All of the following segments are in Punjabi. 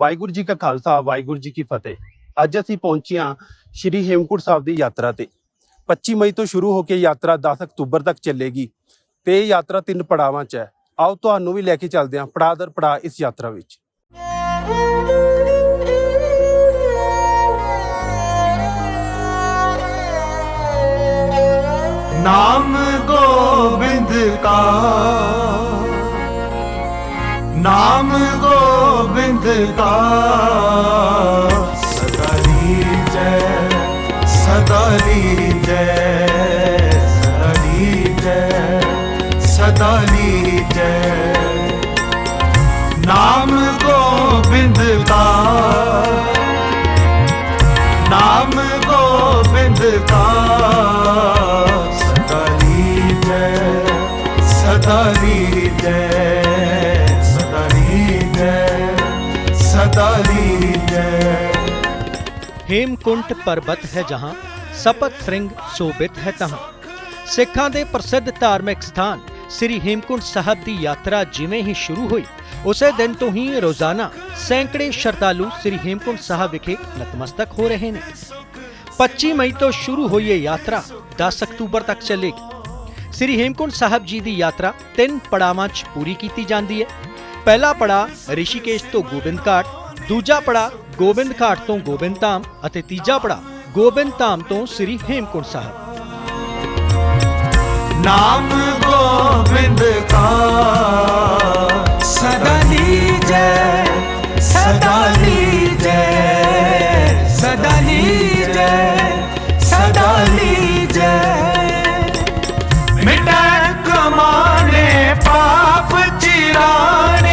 ਵਾਹਿਗੁਰੂ ਜੀ ਕਾ ਖਾਲਸਾ, ਵਾਹਿਗੁਰੂ ਜੀ ਕੀ ਫਤਿਹ। ਅੱਜ ਅਸੀਂ ਪਹੁੰਚੇ ਹਾਂ ਸ਼੍ਰੀ ਹੇਮਕੁੰਟ ਸਾਹਿਬ ਦੀ ਯਾਤਰਾ ਤੇ। 25 ਮਈ ਤੋਂ ਸ਼ੁਰੂ ਹੋ ਕੇ ਯਾਤਰਾ 10 ਅਕਤੂਬਰ ਤੱਕ ਚੱਲੇਗੀ ਤੇ ਇਹ ਯਾਤਰਾ ਤਿੰਨ ਪੜਾਵਾਂ 'ਚ ਹੈ। ਆਓ ਤੁਹਾਨੂੰ ਵੀ ਲੈ ਕੇ ਚੱਲਦੇ ਹਾਂ ਪੜਾਅ ਦਰ ਪੜਾਅ ਇਸ ਯਾਤਰਾ ਵਿੱਚ। ਨਾਮ ਗੋਬਿੰਦ ਕਾ ਨਾਮ ਗੋਬਿੰਦ ਕਾ ਸਦਾ ਲੀਜੈ ਸਦਾ ਲੀਜੈ ਸਦਾ ਲੀਜੈ ਸਦਾ ਹੇਮਕੁੰਟ ਪਰਬਤ ਹੈ ਜਹਾਂ, ਸਪਤ ਸਿੰਘ ਸੋਬਿਤ ਹੈ ਤਹਾਂ। ਸਿੱਖਾਂ ਦੇ ਪ੍ਰਸਿੱਧ ਧਾਰਮਿਕ ਸਥਾਨ ਸ੍ਰੀ ਹੇਮਕੁੰਟ ਸਾਹਿਬ ਦੀ ਯਾਤਰਾ ਜਿਵੇਂ ਹੀ ਸ਼ੁਰੂ ਹੋਈ, ਉਸੇ ਦਿਨ ਤੋਂ ਹੀ ਰੋਜ਼ਾਨਾ ਸੈਂਕੜੇ ਸ਼ਰਧਾਲੂ ਸ੍ਰੀ ਹੇਮਕੁੰਟ ਸਾਹਿਬ ਵਿਖੇ ਨਤਮਸਤਕ ਹੋ ਰਹੇ ਨੇ। 25 ਮਈ ਤੋਂ ਸ਼ੁਰੂ ਹੋਈ ਇਹ ਯਾਤਰਾ 10 ਅਕਤੂਬਰ ਤੱਕ ਚੱਲੇਗੀ। ਸ੍ਰੀ ਹੇਮਕੁੰਟ ਸਾਹਿਬ ਜੀ ਦੀ ਯਾਤਰਾ ਤਿੰਨ ਪੜਾਵਾਂ 'ਚ ਪੂਰੀ ਕੀਤੀ ਜਾਂਦੀ ਹੈ। ਪਹਿਲਾ ਪੜਾ ਰਿਸ਼ੀਕੇਸ਼ ਤੋਂ ਗੋਬਿੰਦ ਘਾਟ ਦੂਜਾ ਪੜਾ ਗੋਬਿੰਦ ਘਾਟ ਤੋਂ ਗੋਬਿੰਦ ਧਾਮ ਅਤੇ ਤੀਜਾ ਪੜਾ ਗੋਬਿੰਦ ਧਾਮ ਤੋਂ ਸ੍ਰੀ ਹੇਮਕੁੰਟ ਸਾਹਿਬ। ਨਾਮ ਗੋਬਿੰਦ ਕਾ, ਸਦਾ ਲੀਜੈ ਸਦਾ ਲੀਜੈ ਸਦਾ ਲੀਜੈ ਸਦਾ ਲੀਜੈ। ਮਿਟੈ ਕਮਾਨੇ ਪਾਪ ਚਿਰਾਨੇ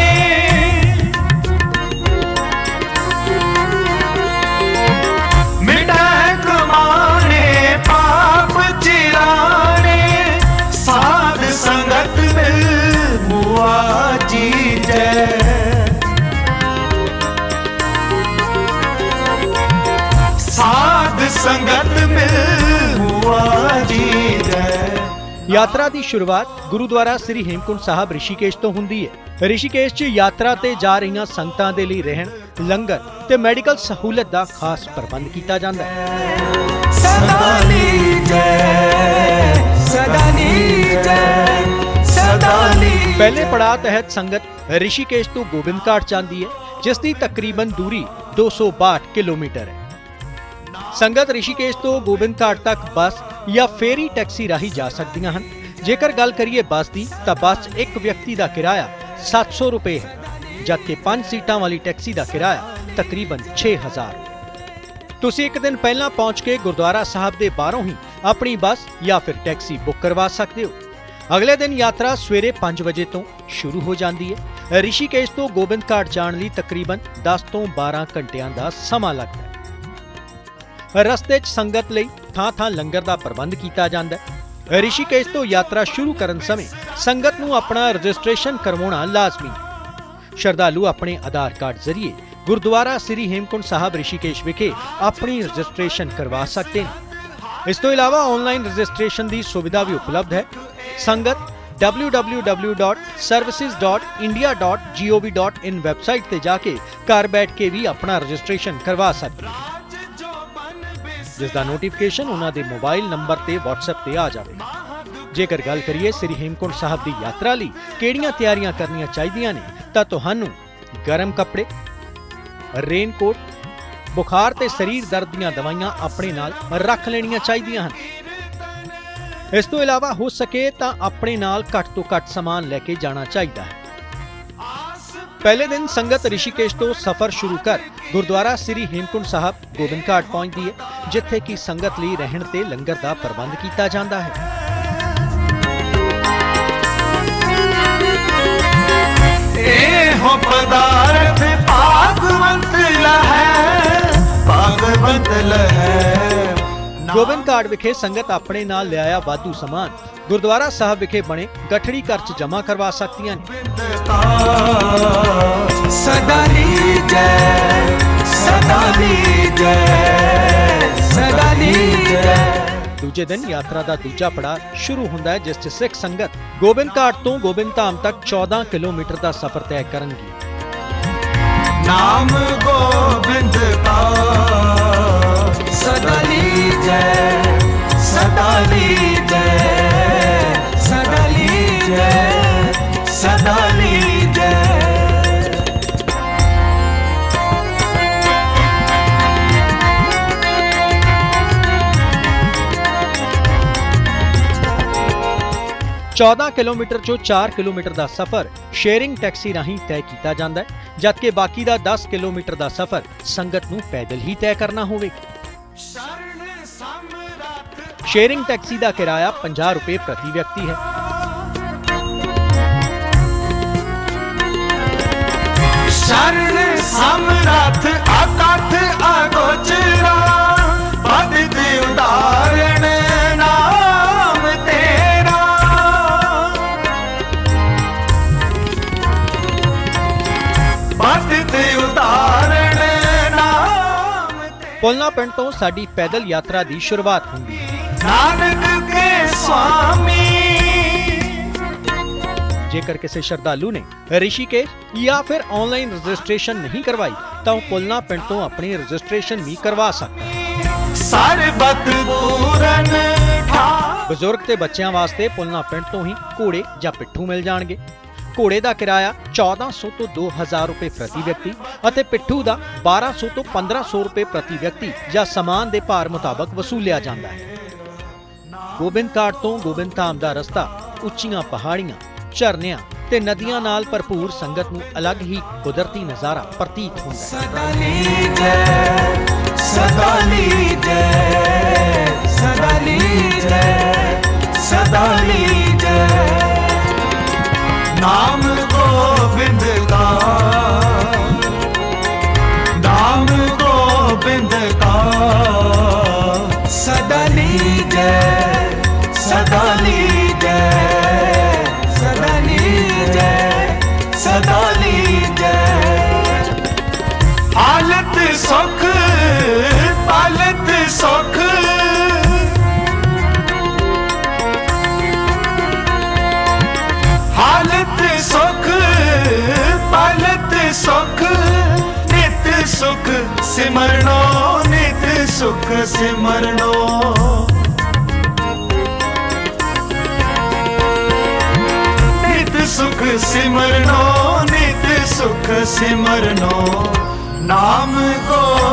ਯਾਤਰਾ ਦੀ ਸ਼ੁਰੂਆਤ ਗੁਰਦੁਆਰਾ ਸ੍ਰੀ ਹੇਮਕੁੰਟ ਸਾਹਿਬ ਰਿਸ਼ੀਕੇਸ਼ ਤੋਂ ਹੁੰਦੀ ਹੈ। ਰਿਸ਼ੀਕੇਸ਼ 'ਚ ਯਾਤਰਾ ਤੇ ਜਾ ਰਹੀਆਂ ਸੰਗਤਾਂ ਦੇ ਲਈ ਰਹਿਣ ਲੰਗਰ ਤੇ ਮੈਡੀਕਲ ਸਹੂਲਤ ਦਾ ਖਾਸ ਪ੍ਰਬੰਧ ਕੀਤਾ ਜਾਂਦਾ ਹੈ। ਸਦਾ ਸਦਾ ਸਦਾ ਪਹਿਲੇ ਪੜਾਅ ਤਹਿਤ ਸੰਗਤ ਰਿਸ਼ੀਕੇਸ਼ ਤੋਂ ਗੋਬਿੰਦ ਘਾਟ ਜਾਂਦੀ ਹੈ ਜਿਸ ਦੀ ਤਕਰੀਬਨ ਦੂਰੀ 262 ਕਿਲੋਮੀਟਰ ਹੈ। ਸੰਗਤ ਰਿਸ਼ੀਕੇਸ਼ ਤੋਂ ਗੋਬਿੰਦ ਘਾਟ ਤੱਕ ਬੱਸ ਜਾਂ ਫੇਰੀ ਟੈਕਸੀ ਰਾਹੀਂ ਜਾ ਸਕਦੀਆਂ ਹਨ। ਜੇਕਰ ਗੱਲ ਕਰੀਏ ਬੱਸ ਦੀ, ਤਾਂ ਬੱਸ 'ਚ ਇੱਕ ਵਿਅਕਤੀ ਦਾ ਕਿਰਾਇਆ 700 ਰੁਪਏ ਹੈ, ਜਦਕਿ 5 ਸੀਟਾਂ ਵਾਲੀ ਟੈਕਸੀ ਦਾ ਕਿਰਾਇਆ ਤਕਰੀਬਨ 6000 ਤੁਸੀਂ ਇੱਕ ਦਿਨ ਪਹਿਲਾਂ ਪਹੁੰਚ ਕੇ ਗੁਰਦੁਆਰਾ ਸਾਹਿਬ ਦੇ ਬਾਹਰੋਂ ਹੀ ਆਪਣੀ ਬੱਸ ਜਾਂ ਫਿਰ ਟੈਕਸੀ ਬੁੱਕ ਕਰਵਾ ਸਕਦੇ ਹੋ। ਅਗਲੇ ਦਿਨ ਯਾਤਰਾ ਸਵੇਰੇ 5 ਵਜੇ ਤੋਂ ਸ਼ੁਰੂ ਹੋ ਜਾਂਦੀ ਹੈ। ਰਿਸ਼ੀਕੇਸ਼ ਤੋਂ ਗੋਬਿੰਦ ਘਾਟ ਜਾਣ ਲਈ ਤਕਰੀਬਨ 10 ਤੋਂ 12 ਘੰਟਿਆਂ ਦਾ ਸਮਾਂ ਲੱਗਦਾ ਹੈ। ਰਸਤੇ 'ਚ ਸੰਗਤ ਲਈ ਥਾਂ-ਥਾਂ ਲੰਗਰ ਦਾ ਪ੍ਰਬੰਧ ਕੀਤਾ ਜਾਂਦਾ ਹੈ। ਰਿਸ਼ੀਕੇਸ਼ ਤੋਂ ਯਾਤਰਾ ਸ਼ੁਰੂ ਕਰਨ ਸਮੇਂ ਸੰਗਤ ਨੂੰ ਆਪਣਾ ਰਜਿਸਟ੍ਰੇਸ਼ਨ ਕਰਵਾਉਣਾ ਲਾਜ਼ਮੀ ਹੈ। ਸ਼ਰਧਾਲੂ ਆਪਣੇ ਆਧਾਰ ਕਾਰਡ ਜ਼ਰੀਏ ਗੁਰਦੁਆਰਾ ਸ੍ਰੀ ਹੇਮਕੁੰਟ ਸਾਹਿਬ ਰਿਸ਼ੀਕੇਸ਼ ਵਿਖੇ ਆਪਣੀ ਰਜਿਸਟ੍ਰੇਸ਼ਨ ਕਰਵਾ ਸਕਦੇ ਨੇ। ਇਸ ਤੋਂ ਇਲਾਵਾ ਆਨਲਾਈਨ ਰਜਿਸਟ੍ਰੇਸ਼ਨ ਦੀ ਸੁਵਿਧਾ ਵੀ ਉਪਲਬਧ ਹੈ। ਸੰਗਤ www.services.india.gov.in ਵੈਬਸਾਈਟ ਤੇ ਜਾ ਕੇ ਘਰ ਬੈਠ ਕੇ ਵੀ ਆਪਣਾ ਰਜਿਸਟ੍ਰੇਸ਼ਨ ਕਰਵਾ ਸਕਦੇ ਨੇ। ਜਿਸ ਦਾ ਨੋਟੀਫਿਕੇਸ਼ਨ ਉਹਨਾਂ ਦੇ ਮੋਬਾਈਲ ਨੰਬਰ ਤੇ WhatsApp ਤੇ ਆ ਜਾਵੇਗਾ ਜੇਕਰ ਗੱਲ ਕਰੀਏ ਸ੍ਰੀ ਹੇਮਕੁੰਟ ਸਾਹਿਬ ਦੀ ਯਾਤਰਾ ਲਈ ਕਿਹੜੀਆਂ ਤਿਆਰੀਆਂ ਕਰਨੀਆਂ ਚਾਹੀਦੀਆਂ ਨੇ, ਤਾਂ ਤੁਹਾਨੂੰ ਗਰਮ ਕੱਪੜੇ ਰੇਨਕੋਟ ਬੁਖਾਰ ਤੇ ਸਰੀਰ ਦਰਦ ਦੀਆਂ ਦਵਾਈਆਂ ਆਪਣੇ ਨਾਲ ਰੱਖ ਲੈਣੀਆਂ ਚਾਹੀਦੀਆਂ ਹਨ। ਇਸ ਤੋਂ ਇਲਾਵਾ ਹੋ ਸਕੇ ਤਾਂ ਆਪਣੇ ਨਾਲ ਘੱਟ ਤੋਂ ਘੱਟ ਸਮਾਨ ਲੈ ਕੇ ਜਾਣਾ ਚਾਹੀਦਾ ਹੈ। ਪਹਿਲੇ ਦਿਨ ਸੰਗਤ ਰਿਸ਼ੀਕੇਸ਼ ਤੋਂ ਸਫ਼ਰ ਸ਼ੁਰੂ ਕਰ ਗੁਰਦੁਆਰਾ ਸ੍ਰੀ ਹੇਮਕੁੰਟ ਸਾਹਿਬ ਗੋਬਿੰਦ ਘਾਟ ਪਹੁੰਚਦੀ ਹੈ, ਜਿੱਥੇ ਕਿ ਸੰਗਤ ਲਈ ਰਹਿਣ ਤੇ ਲੰਗਰ ਦਾ ਪ੍ਰਬੰਧ ਕੀਤਾ ਜਾਂਦਾ ਹੈ। ਇਹੋ ਪਦਾਰਥ ਭਾਗਵੰਤ ਲਹੈ ਭਾਗਵੰਤ ਲਹੈ। ਗੋਬਿੰਦ ਘਾਟ ਵਿਖੇ ਸੰਗਤ ਆਪਣੇ ਨਾਲ ਲਿਆਇਆ ਵਾਧੂ ਸਮਾਨ। ਗੁਰਦੁਆਰਾ ਸਾਹਿਬ ਵਿਖੇ ਬਣੇ ਗਠੜੀ ਘਰ 'ਚ ਜਮ੍ਹਾਂ ਕਰਵਾ ਸਕਦੀਆਂ ਨੇ। ਸਦਾ ਲੀਜੈ ਸਦਾ ਲੀਜੈ ਸਦਾ ਲੀਜੈ। ਦੂਜੇ ਦਿਨ ਯਾਤਰਾ ਦਾ ਦੂਜਾ ਪੜਾਅ ਸ਼ੁਰੂ ਹੁੰਦਾ ਹੈ ਜਿਸ 'ਚ ਸਿੱਖ ਸੰਗਤ ਗੋਬਿੰਦ ਘਾਟ ਤੋਂ ਗੋਬਿੰਦ ਧਾਮ ਤੱਕ 14 ਕਿਲੋਮੀਟਰ ਦਾ ਸਫ਼ਰ ਤੈਅ ਕਰਨਗੀ। ਨਾਮ ਗੋਬਿੰਦ ਕਾ ਸਦਾ ਲੀਜੈ ਸਦਾ ਲੀਜੈ ਸਦਾ ਲੀਜੈ ਸਦਾ ਲੀਜੈ। ਚੌਦਾਂ ਕਿਲੋਮੀਟਰ ਚੋਂ 4 ਕਿਲੋਮੀਟਰ ਦਾ ਸਫ਼ਰ ਸ਼ੇਅਰਿੰਗ ਟੈਕਸੀ ਰਾਹੀਂ ਤੈਅ ਕੀਤਾ ਜਾਂਦਾ ਹੈ, ਜਦਕਿ ਬਾਕੀ ਦਾ 10 ਕਿਲੋਮੀਟਰ ਦਾ ਸਫ਼ਰ ਸੰਗਤ ਨੂੰ ਪੈਦਲ ਹੀ ਤੈਅ ਕਰਨਾ ਹੋਵੇਗਾ ਸ਼ਰਨ ਸਮਰੱਥ ਸ਼ੇਅਰਿੰਗ ਟੈਕਸੀ ਦਾ ਕਿਰਾਇਆ 50 ਰੁਪਏ ਪ੍ਰਤੀ ਵਿਅਕਤੀ ਹੈ ਸ਼ਰਨ ਸਮਰੱਥ ਅਕਥ ਅਗੋਚਰਾ ਪੁਲਨਾ ਪਿੰਡ ਤੋਂ ਸਾਡੀ ਪੈਦਲ ਯਾਤਰਾ ਦੀ ਸ਼ੁਰੂਆਤ ਹੁੰਦੀ ਹੈ। ਨਾਨਕ ਕੇ ਸੁਆਮੀ। ਜੇਕਰ ਕਿਸੇ ਸ਼ਰਧਾਲੂ ਨੇ ਰਿਸ਼ੀਕੇਸ਼ ਜਾਂ ਫਿਰ ਆਨਲਾਈਨ ਰਜਿਸਟ੍ਰੇਸ਼ਨ ਨਹੀਂ ਕਰਵਾਈ ਤਾਂ ਉਹ ਪੁਲਨਾ ਪਿੰਡ ਤੋਂ ਆਪਣੀ ਰਜਿਸਟ੍ਰੇਸ਼ਨ ਵੀ ਕਰਵਾ ਸਕਦਾ ਹੈ। ਸਰਬਤ ਪੂਰਨ ਬਜ਼ੁਰਗ ਤੇ ਬੱਚਿਆਂ ਵਾਸਤੇ ਪੁਲਨਾ ਪਿੰਡ ਤੋਂ ਹੀ ਘੋੜੇ ਜਾਂ ਪਿੱਠੂ ਮਿਲ ਜਾਣਗੇ। ਘੋੜੇ ਦਾ ਕਿਰਾਇਆ 1400 ਤੋਂ 2000 ਰੁਪਏ ਪ੍ਰਤੀ ਵਿਅਕਤੀ ਅਤੇ ਪਿੱਠੂ ਦਾ 1200 ਤੋਂ 1500 ਰੁਪਏ ਪ੍ਰਤੀ ਵਿਅਕਤੀ ਜਾਂ ਸਮਾਨ ਦੇ ਭਾਰ ਮੁਤਾਬਕ ਵਸੂਲਿਆ ਜਾਂਦਾ ਹੈ। ਗੋਬਿੰਦ ਘਾਟ ਤੋਂ ਗੋਬਿੰਦ ਧਾਮ ਦਾ ਰਸਤਾ ਉੱਚੀਆਂ ਪਹਾੜੀਆਂ, ਝਰਨਿਆਂ ਤੇ ਨਦੀਆਂ ਨਾਲ ਭਰਪੂਰ ਸੰਗਤ ਨੂੰ ਅਲੱਗ ਹੀ ਕੁਦਰਤੀ ਨਜ਼ਾਰਾ ਪ੍ਰਤੀਤ ਹੁੰਦਾ ਹੈ। ਸਦਾ ਲੀਜੈ ਸਦਾ ਲੀਜੈ ਸਦਾ ਲੀਜੈ, ਸਦਾ ਨਾਮ ਗੋਬਿੰਦ ਦਾ ਨਾਮ ਗੋਬਿੰਦ ਦਾ ਸਦਾ ਲੀਜੈ ਸਦਾ ਲੀਜੈ। ਸੁਖ ਸਿਮਰਨੋ। ਨਿਤ ਸੁਖ ਸਿਮਰਨੋ ਨਿਤ ਸੁਖ ਸਿਮਰਨੋ। ਨਾਮ ਗੋਬਿੰਦ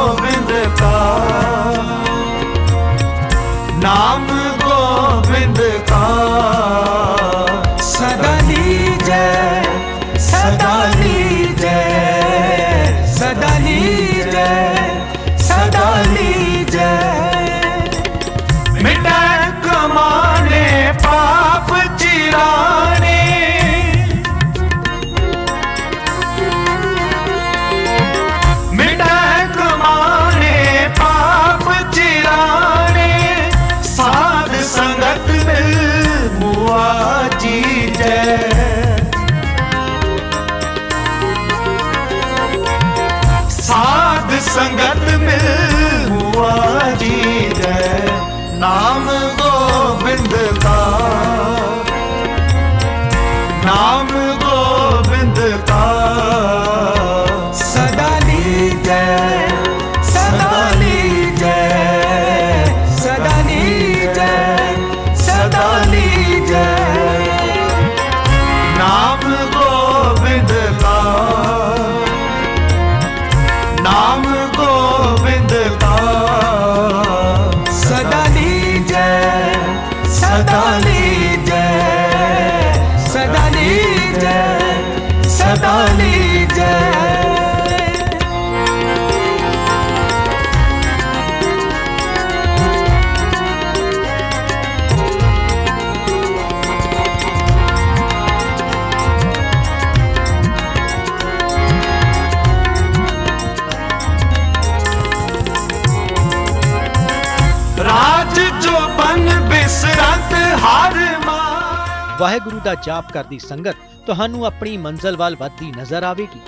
ਵਾਹਿਗੁਰੂ ਦਾ ਜਾਪ ਕਰਦੀ ਸੰਗਤ ਤੁਹਾਨੂੰ ਆਪਣੀ ਮੰਜ਼ਲ ਵੱਲ ਵੱਧਦੀ ਨਜ਼ਰ ਆਵੇਗੀ।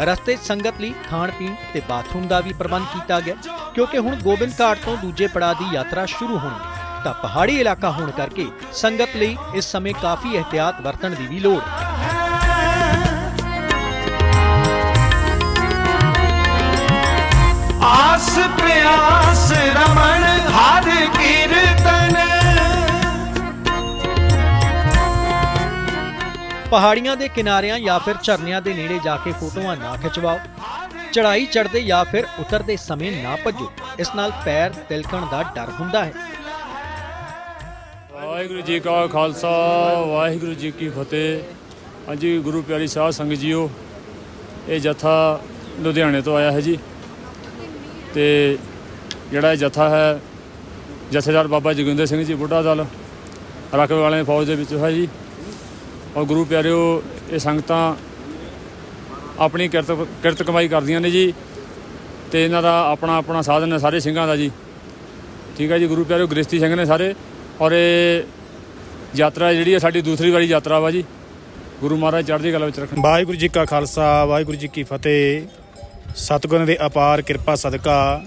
ਰਸਤੇ ਸੰਗਤ ਲਈ ਖਾਣ ਪੀਣ ਤੇ ਬਾਥਰੂਮ ਦਾ ਵੀ ਪ੍ਰਬੰਧ ਕੀਤਾ ਗਿਆ, ਕਿਉਂਕਿ ਹੁਣ ਗੋਬਿੰਦ ਘਾਟ ਤੋਂ ਦੂਜੇ ਪੜਾਅ ਦੀ ਯਾਤਰਾ ਸ਼ੁਰੂ ਹੋਣੀ ਤਾਂ ਪਹਾੜੀ ਇਲਾਕਾ ਹੋਣ ਕਰਕੇ ਸੰਗਤ ਲਈ ਇਸ ਸਮੇਂ ਕਾਫੀ ਇhtiyat ਵਰਤਣ ਦੀ ਵੀ ਲੋੜ ਹੈ। ਆਸ ਪਿਆਸ ਰਮਣ ਹਰ ਕੀਰਤਨ। ਪਹਾੜੀਆਂ ਦੇ ਕਿਨਾਰਿਆਂ ਜਾਂ ਫਿਰ ਝਰਨਿਆਂ ਦੇ ਨੇੜੇ ਜਾ ਕੇ ਫੋਟੋਆਂ ਨਾ ਖਿਚਵਾਓ। ਚੜ੍ਹਾਈ ਚੜ੍ਹਦੇ ਜਾਂ ਫਿਰ ਉਤਰਦੇ ਸਮੇਂ ਨਾ ਭੱਜੋ। ਇਸ ਨਾਲ ਪੈਰ ਤਿਲਕਣ ਦਾ ਡਰ ਹੁੰਦਾ ਹੈ। ਵਾਹਿਗੁਰੂ ਜੀ ਕਾ ਖਾਲਸਾ ਵਾਹਿਗੁਰੂ ਜੀ ਕੀ ਫਤਿਹ। ਹਾਂਜੀ ਗੁਰੂ ਪਿਆਰੀ ਸਾਧ ਸੰਗਤ ਜੀਓ ਇਹ ਜਥਾ ਲੁਧਿਆਣੇ ਤੋਂ ਆਇਆ ਹੈ ਜੀ। ਤੇ ਜਿਹੜਾ ਇਹ ਜਥਾ ਹੈ, ਜਥੇਦਾਰ ਬਾਬਾ ਜੋਗਿੰਦਰ ਸਿੰਘ ਜੀ ਬੁੱਢਾ ਦਲ, ਰਕਬੇ ਵਾਲੇ ਫੌਜ ਦੇ ਵਿੱਚ ਹੈ ਜੀ। ਔਰ ਗੁਰੂ ਪਿਆਰਿਓ, ਇਹ ਸੰਗਤਾਂ ਆਪਣੀ ਕਿਰਤ ਕਿਰਤ ਕਮਾਈ ਕਰਦੀਆਂ ਨੇ ਜੀ ਤੇ ਇਹਨਾਂ ਦਾ ਆਪਣਾ ਆਪਣਾ ਸਾਧਨ ਹੈ ਸਾਰੇ ਸਿੰਘਾਂ ਦਾ ਜੀ। ਠੀਕ ਹੈ ਜੀ, ਗੁਰੂ ਪਿਆਰਿਓ ਗ੍ਰਸਤੀ ਸਿੰਘ ਨੇ ਸਾਰੇ। ਔਰ ਇਹ ਯਾਤਰਾ ਜਿਹੜੀ ਹੈ ਸਾਡੀ ਦੂਸਰੀ ਵਾਰੀ ਯਾਤਰਾ ਵਾ ਜੀ। ਗੁਰੂ ਮਹਾਰਾਜ ਚੜ੍ਹਦੀ ਕਲਾ ਵਿੱਚ ਰੱਖਣ। ਵਾਹਿਗੁਰੂ ਜੀ ਕਾ ਖਾਲਸਾ, ਵਾਹਿਗੁਰੂ ਜੀ ਕੀ ਫਤਿਹ। ਸਤਿਗੁਰਾਂ ਦੇ ਅਪਾਰ ਕਿਰਪਾ ਸਦਕਾ।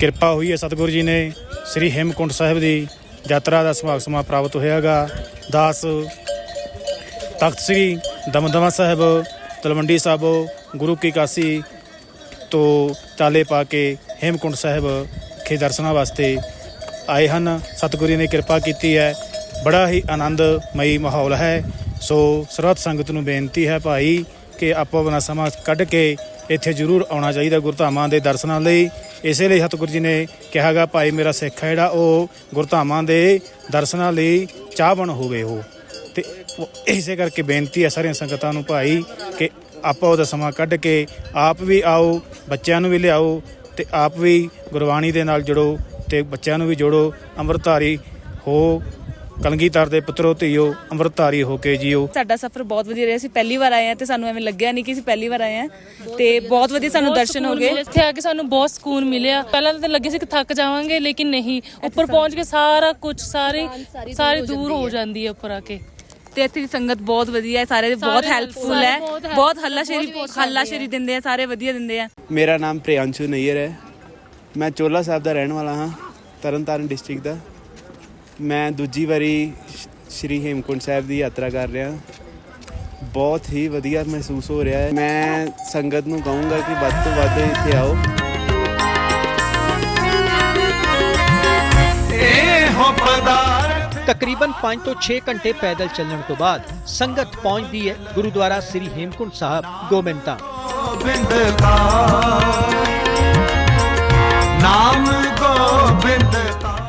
ਕਿਰਪਾ ਹੋਈ ਹੈ ਸਤਿਗੁਰੂ ਜੀ ਨੇ, ਸ੍ਰੀ ਹੇਮਕੁੰਟ ਸਾਹਿਬ ਦੀ ਯਾਤਰਾ ਦਾ ਸੁਭਾਗ ਸਮਾਂ ਪ੍ਰਾਪਤ ਹੋਇਆਗਾ। ਦਾਸ ਤਖਤ ਸ੍ਰੀ ਦਮਦਮਾ ਸਾਹਿਬ, ਤਲਵੰਡੀ ਸਾਹਿਬ, ਗੁਰੂ ਕੀ ਕਾਸੀ ਤੋਂ ਤਾਲੇ ਪਾ ਕੇ ਹੇਮਕੁੰਟ ਸਾਹਿਬ ਖੇ ਦਰਸ਼ਨਾਂ ਵਾਸਤੇ ਆਏ ਹਨ। ਸਤਿਗੁਰੂ ਜੀ ਨੇ ਕਿਰਪਾ ਕੀਤੀ ਹੈ। ਬੜਾ ਹੀ ਆਨੰਦਮਈ ਮਾਹੌਲ ਹੈ। ਸੋ ਸਰਬੱਤ ਸੰਗਤ ਨੂੰ ਬੇਨਤੀ ਹੈ ਭਾਈ ਕਿ ਆਪੋ ਆਪਣਾ ਸਮਾਂ ਕੱਢ ਕੇ ਇੱਥੇ ਜ਼ਰੂਰ ਆਉਣਾ ਚਾਹੀਦਾ ਗੁਰਧਾਮਾਂ ਦੇ ਦਰਸ਼ਨਾਂ ਲਈ। ਇਸੇ ਲਈ ਸਤਿਗੁਰੂ ਜੀ ਨੇ ਕਿਹਾਗਾ ਭਾਈ ਮੇਰਾ ਸਿੱਖ ਹੈ ਜਿਹੜਾ, ਉਹ ਗੁਰਧਾਮਾਂ ਦੇ ਦਰਸ਼ਨਾਂ ਲਈ ਚਾਹਵਣ ਹੋਵੇ ਉਹ। ਤੇ ਇਸੇ ਕਰਕੇ ਬੇਨਤੀ ਹੈ ਸਾਰੀਆਂ ਸੰਗਤਾਂ ਨੂੰ ਭਾਈ ਕਿ ਆਪਾਂ ਉਹਦਾ ਸਮਾਂ ਕੱਢ ਕੇ ਆਪ ਵੀ ਆਓ, ਬੱਚਿਆਂ ਨੂੰ ਵੀ ਲਿਆਓ ਤੇ ਆਪ ਵੀ ਗੁਰਬਾਣੀ ਦੇ ਨਾਲ ਜੁੜੋ ਤੇ ਬੱਚਿਆਂ ਨੂੰ ਵੀ ਜੋੜੋ, ਅੰਮ੍ਰਿਤਧਾਰੀ ਹੋ ਕਲਗੀਧਰ ਦੇ ਪੁੱਤਰੋ ਧੀਓ ਅੰਮ੍ਰਿਤਧਾਰੀ ਹੋ ਕੇ ਜੀਓ। ਸਾਡਾ ਸਫ਼ਰ ਬਹੁਤ ਵਧੀਆ ਰਿਹਾ। ਅਸੀਂ ਪਹਿਲੀ ਵਾਰ ਆਏ ਆ ਤੇ ਸਾਨੂੰ ਐਵੇਂ ਲੱਗਿਆ ਨਹੀਂ ਕਿ ਅਸੀਂ ਪਹਿਲੀ ਵਾਰ ਆਏ ਆ ਤੇ ਬਹੁਤ ਵਧੀਆ ਸਾਨੂੰ ਦਰਸ਼ਨ ਹੋ ਗਏ। ਇੱਥੇ ਆ ਕੇ ਸਾਨੂੰ ਬਹੁਤ ਸਕੂਨ ਮਿਲਿਆ। ਪਹਿਲਾਂ ਤਾਂ ਲੱਗੇ ਸੀ ਕਿ ਥੱਕ ਜਾਵਾਂਗੇ ਲੇਕਿਨ ਨਹੀਂ। ਉੱਪਰ ਪਹੁੰਚ ਕੇ ਸਾਰਾ ਕੁਝ ਸਾਰੀ ਸਾਰੀ ਦੂਰ ਹੋ ਜਾਂਦੀ ਹੈ ਉੱਪਰ ਆ ਕੇ। ਤੇ ਇੱਥੇ ਦੀ ਸੰਗਤ ਬਹੁਤ ਵਧੀਆ ਹੈ। ਸਾਰੇ ਬਹੁਤ ਹੈਲਪਫੁਲ ਸਾਰੇ ਹੈ। ਬਹੁਤ ਹੱਲਾਸ਼ੇਰੀ ਹੱਲਾਸ਼ੇਰੀ ਦਿੰਦੇ ਆ ਸਾਰੇ ਵਧੀਆ ਦਿੰਦੇ ਆ। ਮੇਰਾ ਨਾਮ ਪ੍ਰਿयांशु ਨਈਅਰ ਹੈ। ਮੈਂ ਚੋਲਾ ਸਾਹਿਬ ਦਾ ਰਹਿਣ ਵਾਲਾ ਹਾਂ ਤਰਨਤਾਰਨ ਡਿਸਟ੍ਰਿਕਟ ਦਾ। ਮੈਂ ਦੂਜੀ ਵਾਰੀ ਸ਼੍ਰੀ ਹੇਮਕੁੰਟ ਸਾਹਿਬ ਦੀ ਯਾਤਰਾ ਕਰ ਰਿਹਾ। ਬਹੁਤ ਹੀ ਵਧੀਆ ਮਹਿਸੂਸ ਹੋ ਰਿਹਾ ਹੈ। ਮੈਂ ਸੰਗਤ ਨੂੰ ਕਹੂੰਗਾ ਕਿ ਵੱਧ ਤੋਂ ਵੱਧ ਇੱਥੇ ਆਓ। ਤਕਰੀਬਨ 5 ਤੋਂ 6 ਘੰਟੇ ਪੈਦਲ ਚੱਲਣ ਤੋਂ ਬਾਅਦ ਸੰਗਤ ਪਹੁੰਚਦੀ ਹੈ ਗੁਰਦੁਆਰਾ ਸ੍ਰੀ ਹੇਮਕੁੰਟ ਸਾਹਿਬ ਗੋਬਿੰਦ ਨਾਮ ਗੋਬਿੰਦ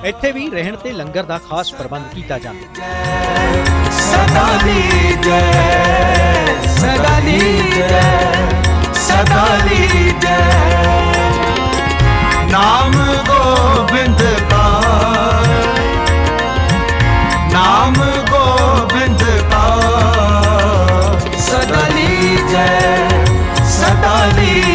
ਇੱਥੇ ਵੀ ਰਹਿਣ ਤੇ ਲੰਗਰ ਦਾ ਖਾਸ ਪ੍ਰਬੰਧ ਕੀਤਾ ਜਾਂਦਾ ਹੈ। ਸਦਾ ਦੀ ਜੈ ਸਦਾ ਦੀ ਜੈ ਸਦਾ ਦੀ ਜੈ ਨਾਮ ਗੋਬਿੰਦ ਕਾ ਨਾਮ ਗੋਬਿੰਦ ਕਾ ਸਦਾ ਦੀ ਜੈ ਸਦਾ ਦੀ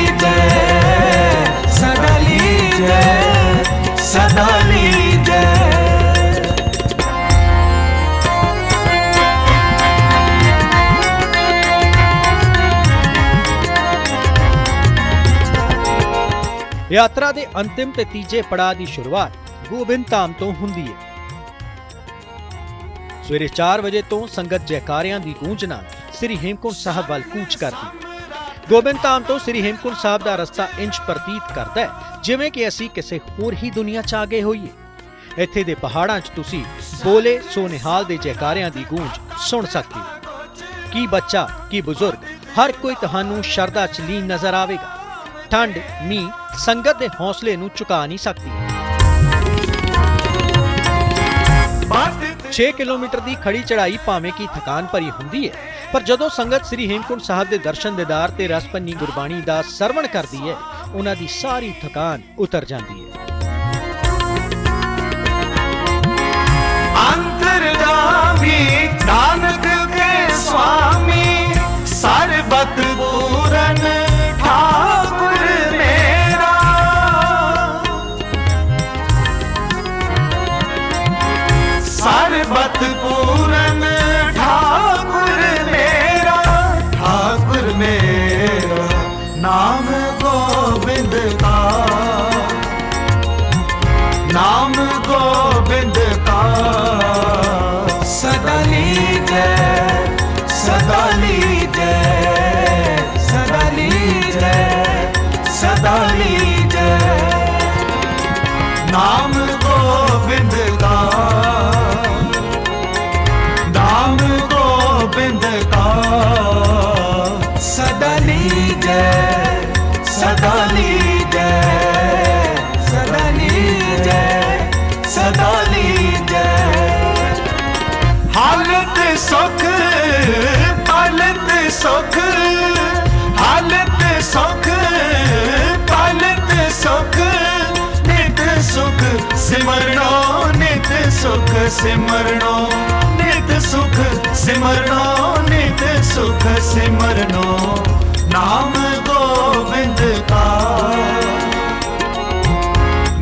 ਯਾਤਰਾ ਦੇ ਅੰਤਿਮ ਤੇ ਤੀਜੇ ਪੜਾਅ ਦੀ ਸ਼ੁਰੂਆਤ ਗੋਬਿੰਦ ਧਾਮ ਤੋਂ ਹੁੰਦੀ ਹੈ। ਸਵੇਰੇ 4 ਵਜੇ ਤੋਂ ਸੰਗਤ ਜੈਕਾਰਿਆਂ ਦੀ ਗੂੰਜ ਨਾਲ ਸ੍ਰੀ ਹੇਮਕੁੰਟ ਸਾਹਿਬ ਵੱਲ ਕੂਚ ਕਰਦੀ ਹੈ। ਗੋਬਿੰਦ ਧਾਮ ਤੋਂ ਸ੍ਰੀ ਹੇਮਕੁੰਟ ਸਾਹਿਬ ਦਾ ਰਸਤਾ ਇੰਜ ਪ੍ਰਤੀਤ ਕਰਦਾ ਹੈ, ਜਿਵੇਂ ਕਿ ਅਸੀਂ ਕਿਸੇ ਹੋਰ ਹੀ ਦੁਨੀਆ 'ਚ ਆ ਗਏ ਹੋਈਏ। ਇੱਥੇ ਦੇ ਪਹਾੜਾਂ 'ਚ ਤੁਸੀਂ ਬੋਲੇ ਸੋਨਿਹਾਲ ਦੇ ਜੈਕਾਰਿਆਂ ਦੀ ਗੂੰਜ ਸੁਣ ਸਕਦੇ ਹੋ। ਕੀ ਬੱਚਾ, ਕੀ ਬਜ਼ੁਰਗ, ਹਰ ਕੋਈ ਤੁਹਾਨੂੰ ਸ਼ਰਧਾ 'ਚ ਲੀਨ ਨਜ਼ਰ ਆਵੇਗਾ। ਠੰਡ, ਮੀਂਹ, ਸੰਗਤ ਦੇ ਹੌਸਲੇ ਨੂੰ ਚੁਕਾ ਨਹੀਂ ਸਕਦੀ। 6 ਕਿਲੋਮੀਟਰ ਦੀ ਖੜੀ ਚੜ੍ਹਾਈ ਭਾਵੇਂ ਕਿ ਥਕਾਨ ਭਰੀ ਹੁੰਦੀ ਹੈ, ਪਰ ਜਦੋਂ ਸੰਗਤ ਸ੍ਰੀ ਹੇਮਕੁੰਟ ਸਾਹਿਬ ਦੇ ਦਰਸ਼ਨ ਦੇਦਾਰ ਤੇ ਰਸਪੰਨੀ ਗੁਰਬਾਣੀ ਦਾ ਸਰਵਣ ਕਰਦੀ ਹੈ, ਉਹਨਾਂ ਦੀ ਸਾਰੀ ਥਕਾਨ ਉਤਰ ਜਾਂਦੀ ਹੈ। ਅੰਤਰਜਾਮੀ ਨਾਨਕ ਕੇ ਸੁਆਮੀ, ਸਰਬਤ ਪੂਰਨ ਸੁਖ, ਹਾਲਤ ਸੁਖ ਹਾਲਤ ਸੁਖ, ਨਿਤ ਸੁਖ ਸਿਮਰਨੋ, ਨਿਤ ਸੁਖ ਸਿਮਰਨੋ, ਨਿਤ ਸੁਖ ਸਿਮਰਨੋ, ਨਿਤ ਸੁਖ ਸਿਮਰਨੋ, ਨਾਮ ਗੋਬਿੰਦ ਕਾ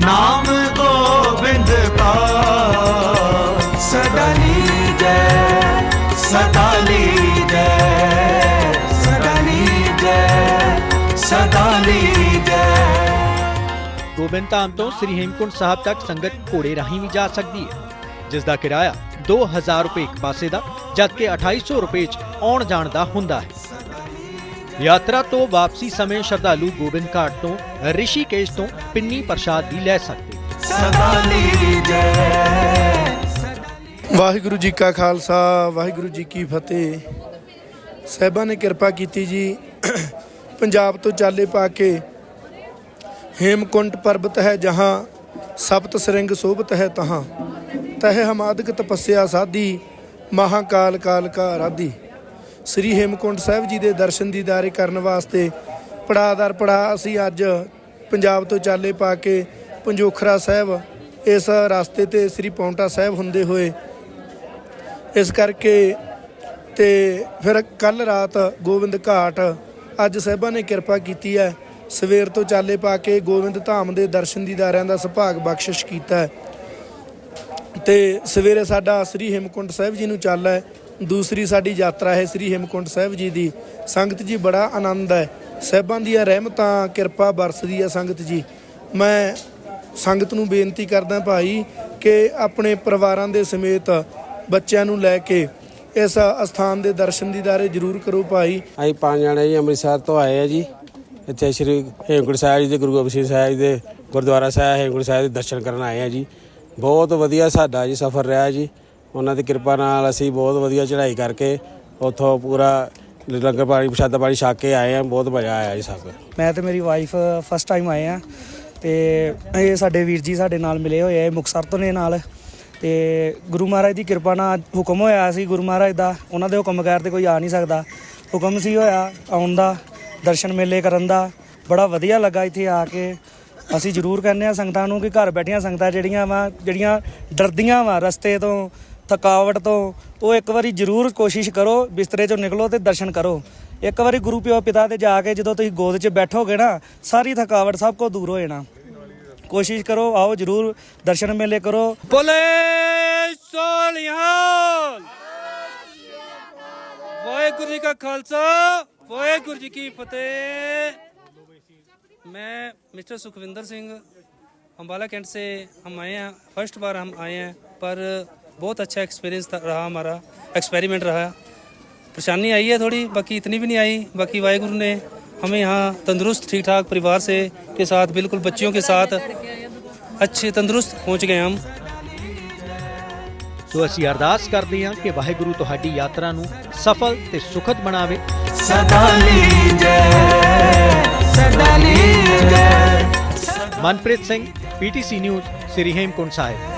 ਨਾਮ ਗੋਬਿੰਦ ਕਾ ਸਦਾ ਲੀਜੈ ਸਦਾ ਲੀਜੈ। ਗੋਬਿੰਦ ਧਾਮ ਤੋਂ ਸ੍ਰੀ ਹੇਮਕੁੰਟ ਸਾਹਿਬ ਤੱਕ ਸੰਗਤ ਘੋੜੇ ਰਾਹੀਂ ਵੀ ਜਾ ਸਕਦੀ ਹੈ ਜਿਸ ਦਾ ਕਿਰਾਇਆ 2000 ਰੁਪਏ ਇੱਕ ਪਾਸੇ ਦਾ ਜਦਕਿ 2800 ਰੁਪਏ ਚ ਆਉਣ ਜਾਣ ਦਾ ਹੁੰਦਾ ਹੈ ਯਾਤਰਾ ਤੋਂ ਵਾਪਸੀ ਸਮੇਂ ਸ਼ਰਧਾਲੂ ਗੋਬਿੰਦ ਘਾਟ ਤੋਂ ਰਿਸ਼ੀਕੇਸ਼ ਤੋਂ ਪਿੰਨੀ ਪ੍ਰਸ਼ਾਦ ਵੀ ਲੈ ਸਕਦੇ ਸਦਾ ਵਾਹਿਗੁਰੂ ਜੀ ਕਾ ਖਾਲਸਾ ਵਾਹਿਗੁਰੂ ਜੀ ਕੀ ਫਤਿਹ ਸਾਹਿਬਾਂ ਨੇ ਕਿਰਪਾ ਕੀਤੀ ਜੀ ਪੰਜਾਬ ਤੋਂ ਚਾਲੇ ਪਾ ਕੇ ਹੇਮਕੁੰਟ ਪਰਬਤ ਹੈ ਜਹਾਂ, ਸਪਤ ਸਰੰਗ ਸੋਭਤ ਹੈ ਤਹਾਂ। ਤਹ ਹਮਾਦਿਕ ਤਪੱਸਿਆ ਸਾਧੀ, ਮਹਾਕਾਲ ਕਾਲ ਕਾ ਆਰਾਧੀ। ਸ੍ਰੀ ਹੇਮਕੁੰਟ ਸਾਹਿਬ ਜੀ ਦੇ ਦਰਸ਼ਨ ਦੀਦਾਰੇ ਕਰਨ ਵਾਸਤੇ ਪੜਾਅ ਦਰ ਪੜਾਅ ਅਸੀਂ ਅੱਜ ਪੰਜਾਬ ਤੋਂ ਚਾਲੇ ਪਾ ਕੇ ਪੰਜੋਖਰਾ ਸਾਹਿਬ ਇਸ ਰਸਤੇ ਤੇ ਸ੍ਰੀ ਪੌਂਟਾ ਸਾਹਿਬ ਹੁੰਦੇ ਹੋਏ ਇਸ ਕਰਕੇ ਤੇ ਫਿਰ ਕੱਲ ਰਾਤ ਗੋਬਿੰਦ ਘਾਟ ਅੱਜ ਸਾਹਿਬਾਂ ਨੇ ਕਿਰਪਾ ਕੀਤੀ ਹੈ ਸਵੇਰ ਤੋਂ ਚਾਲੇ ਪਾ ਕੇ ਗੋਬਿੰਦ ਧਾਮ ਦੇ ਦਰਸ਼ਨ ਦੀਦਾਰਿਆਂ ਦਾ ਸੁਭਾਗ ਬਖਸ਼ਿਸ਼ ਕੀਤਾ ਹੈ। ਤੇ ਸਵੇਰੇ ਸਾਡਾ ਸ੍ਰੀ ਹੇਮਕੁੰਟ ਸਾਹਿਬ ਜੀ ਨੂੰ ਚੱਲ ਹੈ। ਦੂਸਰੀ ਸਾਡੀ ਯਾਤਰਾ ਹੈ ਸ੍ਰੀ ਹੇਮਕੁੰਟ ਸਾਹਿਬ ਜੀ ਦੀ। ਸੰਗਤ ਜੀ ਬੜਾ ਆਨੰਦ ਹੈ। ਸਾਹਿਬਾਂ ਦੀਆਂ ਰਹਿਮਤਾਂ, ਕਿਰਪਾ ਬਰਸਦੀ ਹੈ ਸੰਗਤ ਜੀ। ਮੈਂ ਸੰਗਤ ਨੂੰ ਬੇਨਤੀ ਕਰਦਾ ਭਾਈ ਕਿ ਆਪਣੇ ਪਰਿਵਾਰਾਂ ਦੇ ਸਮੇਤ ਬੱਚਿਆਂ ਨੂੰ ਲੈ ਕੇ ਇਸ ਅਸਥਾਨ ਦੇ ਦਰਸ਼ਨ ਦੀਦਾਰੇ ਜ਼ਰੂਰ ਕਰੋ ਭਾਈ। ਅਸੀਂ ਪੰਜ ਜਣੇ ਜੀ ਅੰਮ੍ਰਿਤਸਰ ਤੋਂ ਆਏ ਆ ਜੀ। ਇੱਥੇ ਸ਼੍ਰੀ ਹੇਮਕੁੰਟ ਸਾਹਿਬ ਜੀ ਦੇ, ਗੁਰੂ ਗੋਬਿੰਦ ਸਿੰਘ ਸਾਹਿਬ ਜੀ ਦੇ, ਗੁਰਦੁਆਰਾ ਸਾਹਿਬ ਹੇਮਕੁੰਟ ਸਾਹਿਬ ਦੇ ਦਰਸ਼ਨ ਕਰਨ ਆਏ ਆ ਜੀ। ਬਹੁਤ ਵਧੀਆ ਸਾਡਾ ਜੀ ਸਫ਼ਰ ਰਿਹਾ ਜੀ। ਉਹਨਾਂ ਦੀ ਕਿਰਪਾ ਨਾਲ ਅਸੀਂ ਬਹੁਤ ਵਧੀਆ ਚੜ੍ਹਾਈ ਕਰਕੇ ਉੱਥੋਂ ਪੂਰਾ ਲੰਗਰ ਪਾਣੀ, ਪ੍ਰਸ਼ਾਦਾ ਪਾਣੀ ਛਕ ਕੇ ਆਏ ਆ। ਬਹੁਤ ਮਜ਼ਾ ਆਇਆ ਜੀ ਸਭ ਮੈਂ ਤੇ ਮੇਰੀ ਵਾਈਫ ਫਸਟ ਟਾਈਮ ਆਏ ਆ ਤੇ ਇਹ ਸਾਡੇ ਵੀਰ ਜੀ ਸਾਡੇ ਨਾਲ ਮਿਲੇ ਹੋਏ ਆ, ਇਹ ਮੁਕਤਸਰ ਤੋਂ ਨੇ ਨਾਲ। ਤੇ ਗੁਰੂ ਮਹਾਰਾਜ ਦੀ ਕਿਰਪਾ ਨਾਲ ਹੁਕਮ ਹੋਇਆ ਸੀ, ਗੁਰੂ ਮਹਾਰਾਜ ਦਾ। ਉਹਨਾਂ ਦੇ ਹੁਕਮ ਬਗੈਰ ਤੇ ਕੋਈ ਆ ਨਹੀਂ ਸਕਦਾ। ਹੁਕਮ ਸੀ ਹੋਇਆ ਆਉਣ ਦਾ। ਦਰਸ਼ਨ ਮੇਲੇ ਕਰਨ ਦਾ। ਬੜਾ ਵਧੀਆ ਲੱਗਾ ਇੱਥੇ ਆ ਕੇ। ਅਸੀਂ ਜ਼ਰੂਰ ਕਹਿੰਦੇ ਆ ਸੰਗਤਾਂ ਨੂੰ ਕਿ ਘਰ ਬੈਠੀਆਂ ਸੰਗਤਾਂ ਜਿਹੜੀਆਂ ਵਾ, ਜਿਹੜੀਆਂ ਡਰਦੀਆਂ ਵਾ ਰਸਤੇ ਤੋਂ, ਥਕਾਵਟ ਤੋਂ, ਉਹ ਇੱਕ ਵਾਰੀ ਜ਼ਰੂਰ ਕੋਸ਼ਿਸ਼ ਕਰੋ, ਬਿਸਤਰੇ ਚੋਂ ਨਿਕਲੋ ਤੇ ਦਰਸ਼ਨ ਕਰੋ। ਇੱਕ ਵਾਰੀ ਗੁਰੂ ਪਿਓ ਪਿਤਾ ਤੇ ਜਾ ਕੇ ਜਦੋਂ ਤੁਸੀਂ ਗੋਦ 'ਚ ਬੈਠੋਗੇ ਨਾ, ਸਾਰੀ ਥਕਾਵਟ ਸਭ ਕੋ ਦੂਰ ਹੋ ਜਾਣਾ। ਕੋਸ਼ਿਸ਼ ਕਰੋ, ਆਓ ਜ਼ਰੂਰ ਦਰਸ਼ਨ ਮੇਲੇ ਕਰੋ। ਬੋਲੇ ਸੋਲਿਹਾਲ ਵਾਹਿਗੁਰੂ ਜੀ ਕਾ ਖਾਲਸਾ। ਵਾਹਿਗੁਰੂ ਜੀ ਕੀ ਫਤਿਹ मैं मिस्टर सुखविंदर सिंह अम्बाला कैंट से हम आए हैं फर्स्ट बार हम आए हैं पर बहुत अच्छा एक्सपीरियंस रहा हमारा एक्सपेरिमेंट रहा परेशानी आई है थोड़ी बाकी इतनी भी नहीं आई बाकी वाहेगुरु ने हमें यहाँ तंदुरुस्त ठीक ठाक परिवार से के साथ बिल्कुल बच्चियों के साथ अच्छे तंदुरुस्त पहुँच गए हम ਸੋ ਅਸੀਂ ਅਰਦਾਸ ਕਰਦੇ ਹਾਂ ਕਿ ਵਾਹਿਗੁਰੂ ਤੁਹਾਡੀ ਯਾਤਰਾ ਨੂੰ ਸਫਲ ਤੇ ਸੁਖਦ ਬਣਾਵੇ ਸਦਾ ਲੀਜੈ ਸਦਾ ਲੀਜੈ। Manpreet Singh PTC news Shri Hemkunt Sahib.